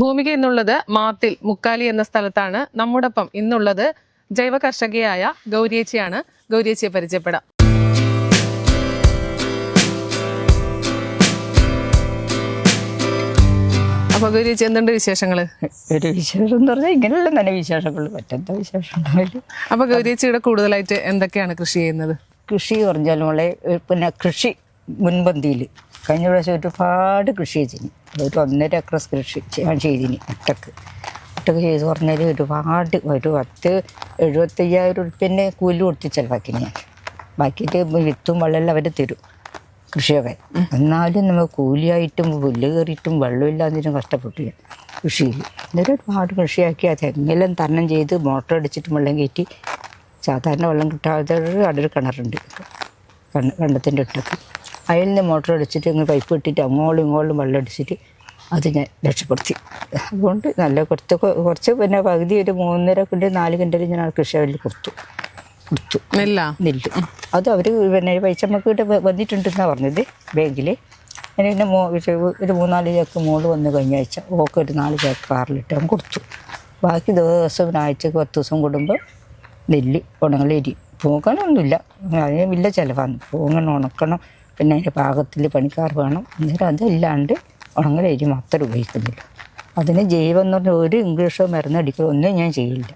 ഭൂമിക എന്നുള്ളത് മാത്തിൽ മുക്കാലി എന്ന സ്ഥലത്താണ്. നമ്മോടൊപ്പം ഇന്നുള്ളത് ജൈവ കർഷകയായ ഗൗരിയേച്ചിയാണ്. ഗൗരിയേച്ചിയെ പരിചയപ്പെടാം. അപ്പൊ ഗൗരിയേച്ചി എന്തുണ്ട് വിശേഷങ്ങൾ? ഒരു വിശേഷം എന്ന് പറഞ്ഞാൽ ഇങ്ങനെയുള്ള തന്നെ വിശേഷങ്ങൾ പറ്റാത്ത വിശേഷം ഉണ്ടാവില്ല അപ്പൊ ഗൗരിയേച്ചിയുടെ കൂടുതലായിട്ട് എന്തൊക്കെയാണ് കൃഷി ചെയ്യുന്നത്? കൃഷി പറഞ്ഞാൽ മോളെ പിന്നെ കൃഷി മുൻപന്തിയിൽ കഴിഞ്ഞ പ്രാവശ്യം ഒരുപാട് കൃഷി ചെയ്തിന്. ഒരു ഒന്നര ഏക്കർ കൃഷി ഞാൻ ചെയ്തിന് ഒറ്റയ്ക്ക് ഒറ്റയ്ക്ക് ചെയ്ത് പറഞ്ഞാൽ ഒരുപാട് ഒരു പത്ത് എഴുപത്തയ്യായിരം ഉറുപ്പിനെ കൂലി കൊടുത്ത് ചിലവാക്കിന് ഞാൻ. ബാക്കിയിട്ട് വിത്തും വെള്ളമെല്ലാം അവർ തരും കൃഷിയൊക്കെ. എന്നാലും നമ്മൾ കൂലിയായിട്ടും പുല്ല് കയറിയിട്ടും വെള്ളമില്ലാതിനും കഷ്ടപ്പെട്ടില്ല കൃഷിയിൽ. എന്നിട്ട് ഒരുപാട് കൃഷിയാക്കി അത് എങ്ങനെയും തരണം ചെയ്ത് മോട്ടർ അടിച്ചിട്ട് വെള്ളം കയറ്റി സാധാരണ വെള്ളം കിട്ടാതെ അടൊരു കിണറുണ്ട്. കണ്ടത്തിന്റെ ഇട്ടൊക്കെ നിന്ന് മോട്ടർ അടിച്ചിട്ട് ഇങ്ങനെ പൈപ്പ് ഇട്ടിട്ട് അങ്ങോട്ടും ഇങ്ങോട്ടും വെള്ളം അടിച്ചിട്ട് അത് ഞാൻ രക്ഷപ്പെടുത്തി. അതുകൊണ്ട് നല്ല കുറച്ച് കുറച്ച് പിന്നെ പകുതി ഒരു മൂന്നര കിണ്ടി നാല് കിണ്ടൽ ഞാൻ കൃഷിയിൽ കൊടുത്തു. കൊടുത്തു. നെല്ല? നെല്ല്. അത് അവർ പിന്നെ പൈസ നമുക്ക് ഇവിടെ വന്നിട്ടുണ്ടെന്നാണ് പറഞ്ഞത് ബാങ്കിൽ അതിന് പിന്നെ മോ ഒരു ഒരു മൂന്നാൽ ചാക്ക് മോൾ വന്ന് കഴിഞ്ഞ ആഴ്ച ഓക്കെ ഒരു നാല് ചാക്ക് കാറിലിട്ട് അവൻ കൊടുത്തു. ബാക്കി ദിവസം ആഴ്ചക്ക് പത്ത് ദിവസം കൂടുമ്പോൾ നെല്ല് ഉണങ്ങലേരി പൂങ്ങണമൊന്നുമില്ല അതിന് വലിയ ചിലവാണ്. പൂങ്ങണം ഉണക്കണം. പിന്നെ അതിന്റെ പാകത്തിൽ പണിക്കാർ വേണം. അന്നേരം അതല്ലാണ്ട് ഉണങ്ങൽ അരി മാത്രം ഉപയോഗിക്കുന്നില്ല. അതിന് ജൈവം എന്ന് പറഞ്ഞാൽ ഒരു ഇംഗ്ലീഷോ മരുന്നടിക്കലോ ഒന്നും ഞാൻ ചെയ്യില്ല.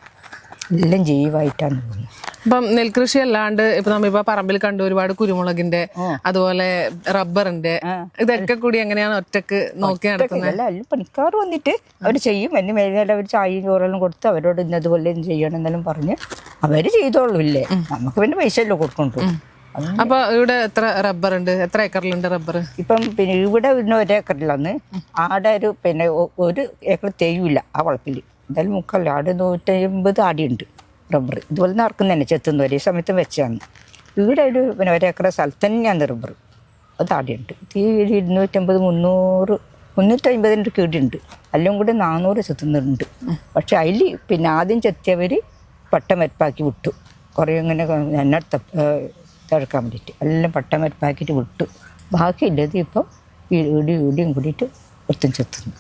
എല്ലാം ജൈവമായിട്ടാണ് തോന്നുന്നത് ഇപ്പം നെൽകൃഷി അല്ലാണ്ട് ഇപ്പൊ നമ്മിപ്പോ പറമ്പിൽ കണ്ടു ഒരുപാട് കുരുമുളകിന്റെ അതുപോലെ റബ്ബറിന്റെ ഇതൊക്കെ കൂടി എങ്ങനെയാണ് ഒറ്റയ്ക്ക് നോക്കി നടത്തുന്നത്? അല്ല പണിക്കാർ വന്നിട്ട് അവർ ചെയ്യും. എന്നെ മേഖല അവർ ചായയും ചോറെല്ലാം കൊടുത്ത് അവരോട് ഇന്നതുപോലെ ചെയ്യണം എന്നെല്ലാം പറഞ്ഞ് അവർ ചെയ്തോളൂല്ലേ. നമുക്ക് പിന്നെ പൈസ അല്ലേ കൊടുക്കണ്ടു അപ്പൊ ഇവിടെ എത്ര റബ്ബർ ഉണ്ട്? എത്ര ഏക്കറിലുണ്ട് റബ്ബർ ഇപ്പം പിന്നെ ഇവിടെ പിന്നെ ഒരു ഏക്കറിലാണ് ആടെ ഒരു പിന്നെ ഒരു ഏക്കർ തെയ്യൂല ആ വളപ്പിൽ എന്തായാലും മുക്കല്ല ആടെ നൂറ്റമ്പത് ആടിയുണ്ട് റബ്ബർ ഇതുപോലെ നടക്കുന്ന തന്നെ ചെത്തുന്ന ഒരേ സമയത്ത് വെച്ചാണ് ഇവിടെ ഒരു പിന്നെ ഒരേക്കർ സ്ഥലത്ത് തന്നെയാണ് റബ്ബർ അത് ആടിയുണ്ട്. ഈ ഒരു ഇരുന്നൂറ്റമ്പത് മുന്നൂറ് മുന്നൂറ്റമ്പതിന്റെ കീടുണ്ട്. എല്ലാം കൂടെ നാനൂറ് ചെത്തുന്നുണ്ട്. പക്ഷെ അതിൽ പിന്നെ ആദ്യം ചെത്തിയവർ പട്ടം വരപ്പാക്കി വിട്ടു. കുറേ ഇങ്ങനെ എന്നെ തിരക്കാൻ വേണ്ടിയിട്ട്. എല്ലാം പട്ടം പാക്കറ്റ് വിട്ടു. ബാക്കിയുള്ളത് ഇപ്പം ഇടിയും ഇടിയും കൂടിയിട്ട് ഒത്തും ചെത്തുന്നു.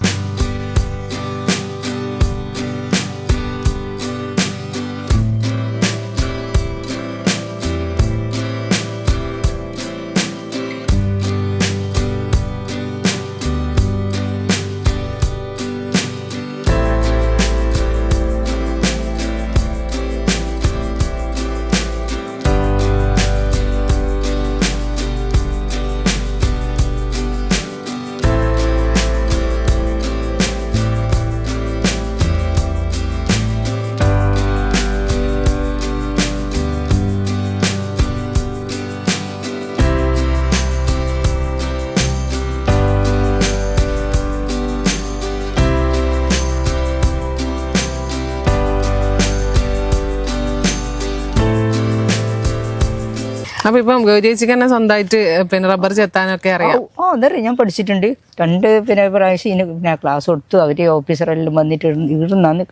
അപ്പൊ ഇപ്പം ഗൗരിയേച്ചിക്ക് തന്നെ സ്വന്തമായിട്ട് പിന്നെ റബ്ബർ ചെത്താനൊക്കെ അറിയാം. ഓ അതറിയാം. ഞാൻ പഠിച്ചിട്ടുണ്ട്. രണ്ട് പിന്നെ പ്രാവശ്യം ഇതിന് പിന്നെ ക്ലാസ് കൊടുത്തു. അവർ ഓഫീസറെല്ലാം വന്നിട്ട് ഇരുന്നാന്ന്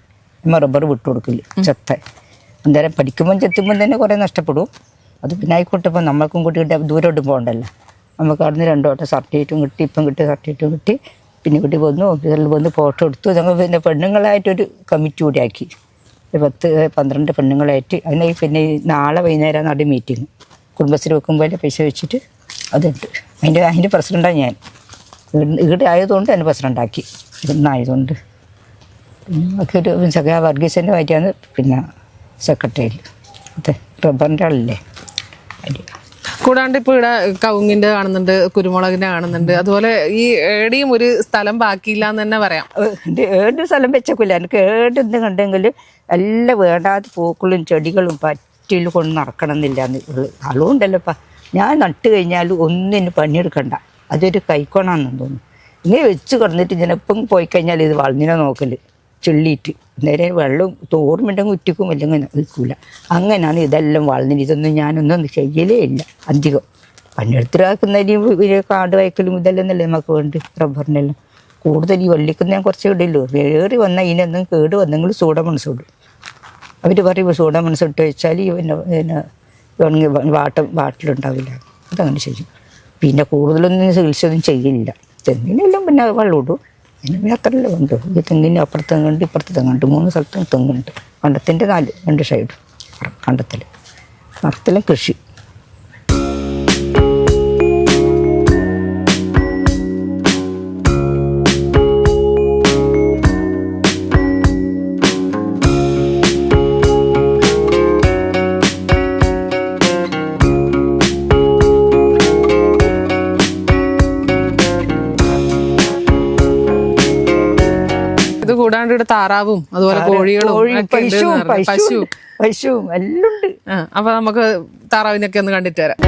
നമ്മൾ റബ്ബർ വിട്ടു കൊടുക്കില്ല ചെത്ത. അന്നേരം പഠിക്കുമ്പോൾ ചെത്തുമ്പോൾ തന്നെ കുറേ നഷ്ടപ്പെടും. അത് പിന്നെ ആയിക്കോട്ടെ ഇപ്പം നമ്മൾക്കും കൂടി ദൂരം ദൂരോട്ട് പോകണ്ടല്ലോ നമുക്ക് അവിടുന്ന് രണ്ടു വട്ടം സർട്ടിഫിക്കറ്റും കിട്ടി ഇപ്പം കിട്ടി സർട്ടിഫിക്കറ്റും കിട്ടി. പിന്നെ കുട്ടി വന്നു ഓഫീസറിൽ വന്ന് ഫോട്ടോ എടുത്തു. ഞങ്ങൾ പിന്നെ പെണ്ണുങ്ങളായിട്ടൊരു കമ്മിറ്റി കൂടി ആക്കി. പത്ത് പന്ത്രണ്ട് പെണ്ണുങ്ങളായിട്ട്. അതിന് പിന്നെ നാളെ വൈകുന്നേരം നട മീറ്റിംഗ് കുടുംബശ്രീ വെക്കുമ്പോൾ അതിന്റെ പൈസ വെച്ചിട്ട് അതുണ്ട്. അതിന്റെ അതിന്റെ പ്രസിഡന്റാണ് ഞാൻ. ഇവിടെ- ആയതുകൊണ്ട് എന്നെ പ്രസിഡന്റാക്കി ഇന്നായതുകൊണ്ട് ഒരു സഖാ വർഗീസിന്റെ വായിട്ടാണ് പിന്നെ സെക്രട്ടറി. അതെ റബ്ബറിന്റെ ആളല്ലേ? കൂടാണ്ട് ഇപ്പോൾ ഇവിടെ കവുങ്ങിന്റെ കാണുന്നുണ്ട് കുരുമുളകിന്റെ കാണുന്നുണ്ട്. അതുപോലെ ഈ ഏടിയും ഒരു സ്ഥലം ബാക്കിയില്ല എന്ന് തന്നെ പറയാം. ഏത് സ്ഥലം വെച്ചേക്കില്ല. എനിക്ക് ഏത് എന്ത് കണ്ടെങ്കിൽ എല്ലാം വേണ്ടാത്ത പൂക്കളും ചെടികളും പറ്റിൽ കൊണ്ട് നടക്കണം എന്നില്ല ഇപ്പം ഞാൻ നട്ട് കഴിഞ്ഞാൽ ഒന്നിന് പണിയെടുക്കണ്ട. അതൊരു കൈക്കോണാന്നു തോന്നുന്നു. ഇങ്ങനെ വെച്ച് കിടന്നിട്ട് ഇപ്പം പോയി കഴിഞ്ഞാൽ ഇത് വളഞ്ഞിനെ നോക്കൽ ചെള്ളിയിട്ട് നേരെ വെള്ളം തോർമുണ്ടെങ്കിൽ ഉറ്റിക്കും അല്ലെങ്കിൽ നിൽക്കില്ല. അങ്ങനെയാണ് ഇതെല്ലാം വളഞ്ഞിന്. ഇതൊന്നും ഞാനൊന്നും ചെയ്യലേ ഇല്ല. അധികം. പണിയെടുത്തിരാക്കുന്നതിന് കാട് വയ്ക്കലും ഇതെല്ലാം എന്നല്ലേ നമുക്ക് വേണ്ടി റബ്ബറിനെല്ലാം. കൂടുതൽ ഈ വള്ളിക്കുന്ന ഞാൻ കുറച്ച് ഇടില്ലോ വേറി വന്നാൽ ഇതിനൊന്നും കേട് വന്നെങ്കിൽ സൂട മനസ്സിടും. അവർ പറയും സൂട മനസ്സിട്ട് വെച്ചാൽ പിന്നെ പിന്നെ ഉണങ്ങി വാട്ട വാട്ടിലുണ്ടാവില്ല. അതങ്ങനെ ചെയ്യും. പിന്നെ കൂടുതലൊന്നും ചികിത്സ ഒന്നും ചെയ്യില്ല. തെങ്ങിനെല്ലാം പിന്നെ വെള്ളം ഇടും പിന്നെ അത്രയല്ലേ ഉണ്ട് ഈ തെങ്ങിന് അപ്പുറത്ത് തെങ്ങുണ്ട് ഇപ്പുറത്ത് തെങ്ങുണ്ട് മൂന്ന് സ്ഥലത്തും തെങ്ങുണ്ട്. കണ്ടത്തിന്റെ നാല് രണ്ട് സൈഡും. കണ്ടത്തിൽ മരത്തിലെ കൃഷി. ഇത് ഇവിടെ താറാവും അതുപോലെ കോഴികളും. പശു പശു എല്ലാം ഉണ്ട്. അപ്പൊ നമുക്ക് താറാവിനൊക്കെ ഒന്ന് കണ്ടിട്ട് വരാം.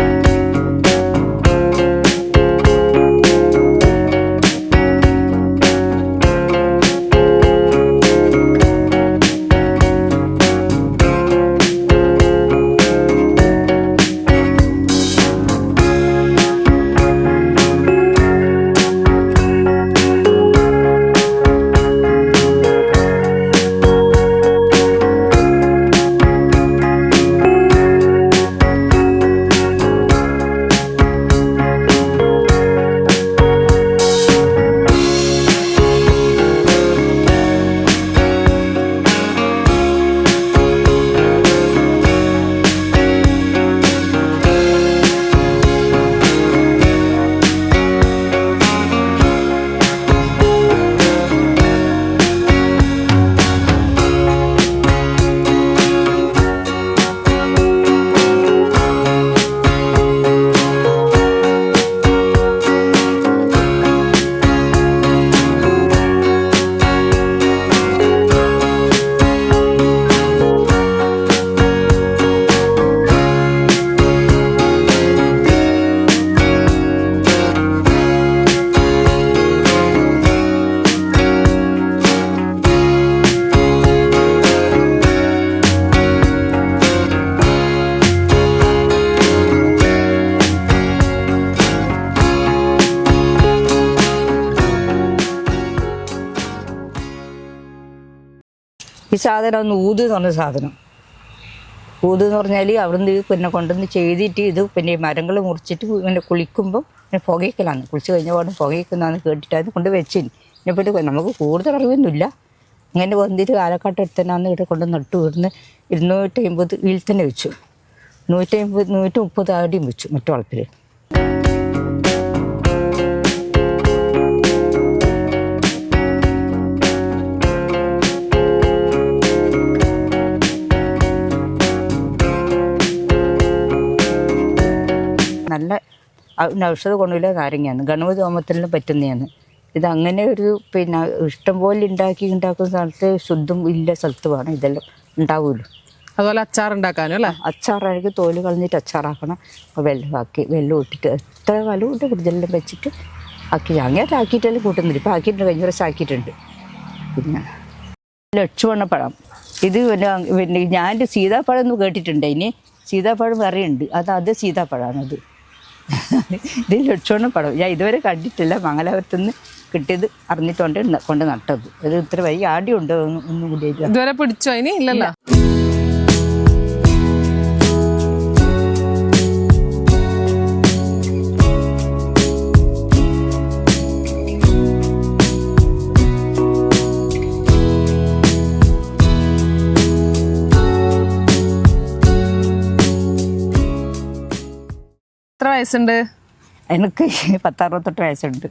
ഈ സാധനം ഒന്ന് ഊത് എന്ന് പറഞ്ഞ സാധനം. ഊത് എന്ന് പറഞ്ഞാൽ അവിടുന്ന് പിന്നെ കൊണ്ടുവന്ന് ചെയ്തിട്ട് ഇത് പിന്നെ മരങ്ങൾ മുറിച്ചിട്ട് പിന്നെ കുളിക്കുമ്പോൾ പിന്നെ പുകയ്ക്കലാണ്. കുളിച്ച് കഴിഞ്ഞ പാടും പുകയ്ക്കുന്നതെന്ന് കേട്ടിട്ട് അത് കൊണ്ട് വെച്ചിന് ഇതിനെപ്പറ്റി നമുക്ക് കൂടുതൽ അറിവൊന്നുമില്ല. ഇങ്ങനെ വന്നിട്ട് കാലക്കാട്ട് എടുത്തനാന്ന് ഇവിടെ കൊണ്ട് നട്ടു ഇവിടുന്ന് ഇരുന്നൂറ്റി അമ്പത് ഇതിൽ തന്നെ വെച്ചു. നൂറ്റി അമ്പത് നൂറ്റി മുപ്പത് അടിയും വെച്ചു മറ്റു വളപ്പിൽ നല്ല ഔഷധ ഗുണമുള്ള നാരങ്ങയാണ് ഗണപതി ഹോമത്തിന് പറ്റുന്നതാണ്. ഇത് അങ്ങനെ ഒരു പിന്നെ ഇഷ്ടം പോലെ ഉണ്ടാക്കി ഉണ്ടാക്കുന്ന സ്ഥലത്ത് ശുദ്ധം ഇല്ല സ്ഥലത്ത് വേണം ഇതെല്ലാം ഉണ്ടാവുമല്ലോ അതുപോലെ അച്ചാർ ഉണ്ടാക്കാനും അല്ലേ? അച്ചാറാണെങ്കിൽ തോൽ കളഞ്ഞിട്ട് അച്ചാറാക്കണം. അപ്പോൾ വെള്ളം ഇട്ടിട്ട് എത്ര കാലം കൊണ്ട് ഫ്രിഡ്ജെല്ലാം വെച്ചിട്ട് ആക്കി. അങ്ങനെ ആക്കിയിട്ടെല്ലാം കൂട്ടുന്നില്ല ഇപ്പോൾ ആക്കിയിട്ടുണ്ട് കഴിഞ്ഞ പ്രാവശ്യം ആക്കിയിട്ടുണ്ട്. പിന്നെ ലക്ഷ്മണപ്പഴം. ഇത് പിന്നെ പിന്നെ ഞാൻ സീതാപ്പഴം എന്ന് കേട്ടിട്ടുണ്ട് ഇനി? സീതാപ്പഴം വേറെ ഉണ്ട് അത് അത് സീതാപ്പഴമാണത് ഇത് ലക്ഷ്മണപ്പഴം ഞാൻ ഇതുവരെ കണ്ടിട്ടില്ല. മംഗലാപുരത്ത് നിന്ന് കിട്ടിയത് അറിഞ്ഞിട്ടുണ്ട് കൊണ്ട് നട്ടത്. ഇത് ഇത്ര വൈകി ആടി ഉണ്ട് ഒന്നും ഒന്നും കൂടി ഇതുവരെ പിടിച്ചോ? ഇനി ഇല്ലല്ലോ? വയസ്സുണ്ട്? എനിക്ക് പത്തറുപത്തെട്ട് വയസ്സുണ്ട്.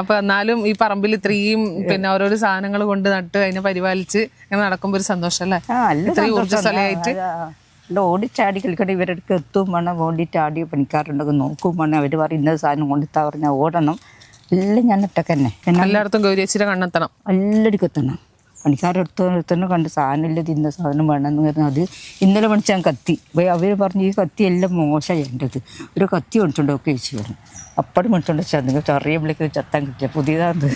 അപ്പൊ എന്നാലും ഈ പറമ്പിൽ ഇത്രയും പിന്നെ ഓരോരോ സാധനങ്ങൾ കൊണ്ട് നട്ട് അതിനെ പരിപാലിച്ച് അങ്ങനെ നടക്കുമ്പോ ഒരു സന്തോഷം അല്ലേ? ഇത്രയും. ഊർജസ്വലയായിട്ട്. ഓടിച്ചാടി കളിക്കട്ടെ ഇവരുടെ എത്തും വേണം. ഓടിച്ചാടി പണിക്കാരുണ്ടെങ്കിൽ നോക്കും വേണം. അവർ പറയും ഇന്ന സാധനം കൊണ്ടിത്താ പറഞ്ഞാൽ ഓടണം. എല്ലാം ഞാൻ ഇട്ടൊക്കെ തന്നെ. എല്ലായിടത്തും ഗൗരിയച്ചിയുടെ കണ്ണെത്തണം. എല്ലാവർക്കും എത്തണം. പണിക്കാരെടുത്ത് എടുത്തന്നെ കണ്ട് സാധനമില്ല തിന്ന സാധനം വേണമെന്ന് പറഞ്ഞാൽ അത് ഇന്നലെ മേടിച്ച് ഞാൻ കത്തി. അവർ പറഞ്ഞു ഈ കത്തി എല്ലാം മോശമായി എന്റെത് ഒരു കത്തി മേടിച്ചോണ്ട് ഒക്കെ ചേച്ചി പറഞ്ഞു. അപ്പടി മേടിച്ചോണ്ട് വെച്ചാൽ നിങ്ങൾ ചെറിയപ്പോഴേക്ക് ചത്താൻ കിട്ടിയ. പുതിയതാണ്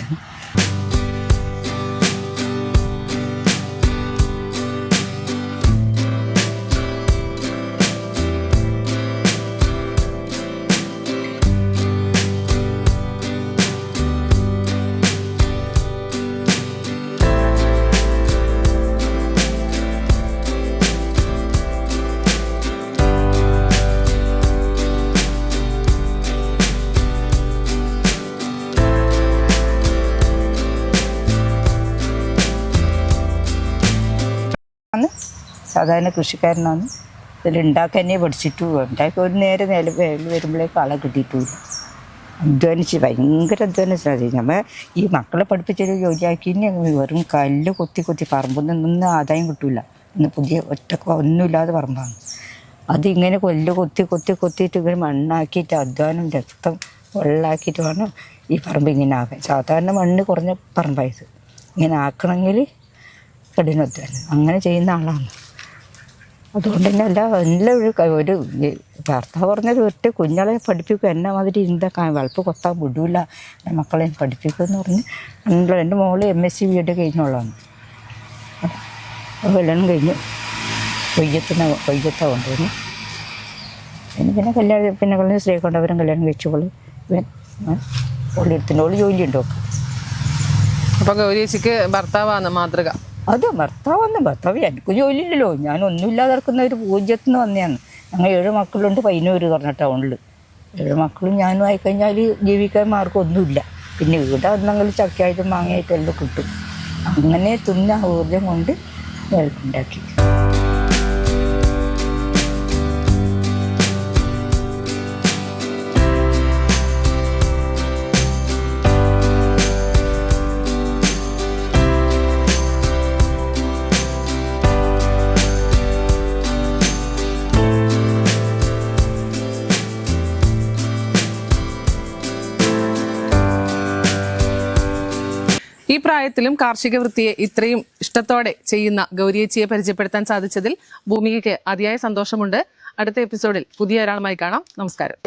സാധാരണ കൃഷിക്കാരനാണ്. ഇതിൽ തന്നെ പഠിച്ചിട്ടു ഉണ്ടാക്കി ഒരു നേരെ നില വരുമ്പോഴേക്ക് ആളെ കിട്ടിയിട്ടില്ല അധ്വാനിച്ച് ഭയങ്കര അധ്വാനിച്ചത് നമ്മൾ ഈ മക്കളെ പഠിപ്പിച്ചൊരു ജോലിയാക്കി വെറും കല്ല് കൊത്തി കൊത്തി പറമ്പൊന്നും ഒന്നും ആദായം കിട്ടില്ല ഇന്ന് പുതിയ ഒറ്റ ഒന്നുമില്ലാതെ പറമ്പാണ്. അതിങ്ങനെ കൊല്ല് കൊത്തി കൊത്തി കൊത്തിയിട്ട് ഇങ്ങനെ മണ്ണാക്കിയിട്ട് അധ്വാനം രക്തം വെള്ളാക്കിയിട്ട് വേണം ഈ പറമ്പ് ഇങ്ങനെ ആക്കാൻ. സാധാരണ മണ്ണ് കുറഞ്ഞ പറമ്പായത് ഇങ്ങനെ ആക്കണമെങ്കിൽ കഠിനാധ്വാനം. അങ്ങനെ ചെയ്യുന്ന ആളാണ്. അതുകൊണ്ട് തന്നെ അല്ല എല്ലാ ഒരു ഒരു ഭർത്താവ് പറഞ്ഞത് ഒറ്റ കുഞ്ഞളെ പഠിപ്പിക്കും. എന്നെ മാതിരി ഇന്തൊക്കെ വളപ്പ് കൊത്താൻ വിടൂല. മക്കളെ പഠിപ്പിക്കും എന്ന് പറഞ്ഞ് എന്റെ മോൾ M S C B Ed കഴിഞ്ഞോളാണ്. കല്യാണം കഴിഞ്ഞു കൊയ്യത്തിന് കൊയ്യത്ത കൊണ്ടുവന്നു പിന്നെ പിന്നെ കല്യാണം പിന്നെ കളഞ്ഞ് സ്ത്രീ കൊണ്ടവരും കല്യാണം കഴിച്ചോളൂ ഇവൻ ഓൾ ജോലി ഉണ്ടോ ഗൗരീശിക്ക് ഭർത്താവാണ് മാതൃക. അത് ഭർത്താവെന്ന് ഭർത്താവ് എനിക്ക് ജോലിയില്ലല്ലോ. ഞാൻ ഒന്നുമില്ലാതെ ഒരു പൂജ്യത്തിൽ നിന്ന് വന്നതാണ്. ഞങ്ങൾ ഏഴ് മക്കളുണ്ട് പതിനൂറ് പറഞ്ഞ ടൗണിൽ ഏഴ് മക്കളും ഞാനും ആയിക്കഴിഞ്ഞാൽ ജീവിക്കാൻ മാർക്കും ഒന്നുമില്ല പിന്നെ ഇവിടെ വന്നെങ്കിൽ ചക്കയായിട്ടും മാങ്ങയായിട്ടും എല്ലാം കിട്ടും. അങ്ങനെ തിന്ന ഊർജം കൊണ്ട് ഉണ്ടാക്കി ഈ പ്രായത്തിലും കാർഷിക വൃത്തിയെ ഇത്രയും ഇഷ്ടത്തോടെ ചെയ്യുന്ന ഗൗരിയേച്ചിയെ പരിചയപ്പെടുത്താൻ സാധിച്ചതിൽ ഭൂമികയ്ക്ക് അതിയായ സന്തോഷമുണ്ട്. അടുത്ത എപ്പിസോഡിൽ പുതിയ ഒരാളുമായി കാണാം. നമസ്കാരം.